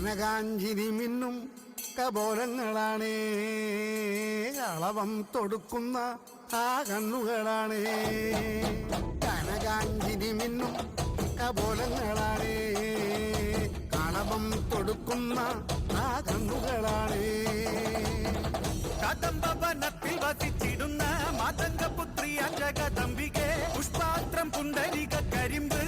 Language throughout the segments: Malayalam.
കനകാഞ്ചിരി മിന്നും കബോലങ്ങളാണേ അളവം തൊടുക്കുന്ന ആ കണ്ണുകളാണ്. കനകാഞ്ചിരി മിന്നും കബോലങ്ങളാണേ അളവം തൊടുക്കുന്ന ആ കണ്ണുകളാണ്. കദംബവനത്തിൽ വസിച്ചിടുന്ന മാതംഗപുത്രി അജകദംബികെ പുഷ്പാത്രം പുണ്ടരിക കരിമ്പ്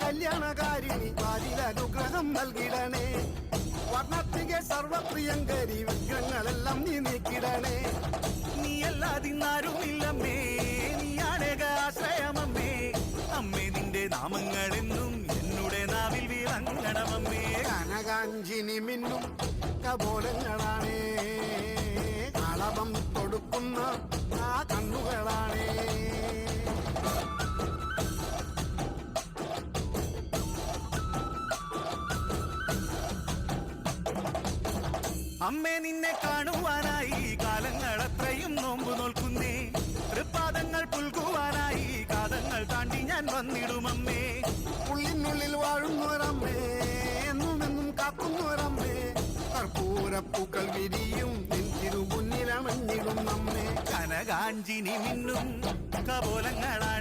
കല്യാണകാരിണി വാരിൽ അനുഗ്രഹം നൽകിടണേ. വർണത്തിക സർവപ്രിയങ്കരി വിഗ്രഹങ്ങളെല്ലാം നീ നീക്കിടണേ. നീയല്ലാതിന്നാരുമില്ലമ്മേ നീയാണേക ആശ്രയമമ്മേ. അമ്മേ നിന്റെ നാമങ്ങളെന്നും എന്നുടെ നാവിൽ വിളങ്ങണമമ്മേ. കനകാഞ്ചിനി മിന്നും കബോലങ്ങളാണേ കളവം കൊടുക്കുന്ന ആ കണ്ണുകളാണ്. അമ്മേ നിന്നെ കാണുവാനായി കാലങ്ങൾ അത്രയും നോമ്പു നോൽക്കുന്നേ. തൃപ്പാദങ്ങൾ പുൽകുവാനായി കാതങ്ങൾ താണ്ടി ഞാൻ വന്നിടുമമ്മേ. ഉള്ളിനുള്ളിൽ വാഴുന്നവരമ്മേ എന്നും എന്നും കാക്കുന്നവരമ്മേ. കർപ്പൂരപ്പൂക്കൾ വിരിയും തിരുമുന്നിലണഞ്ഞിടും നമ്മേ കനകാഞ്ചിനി മിന്നും കപോലങ്ങളാ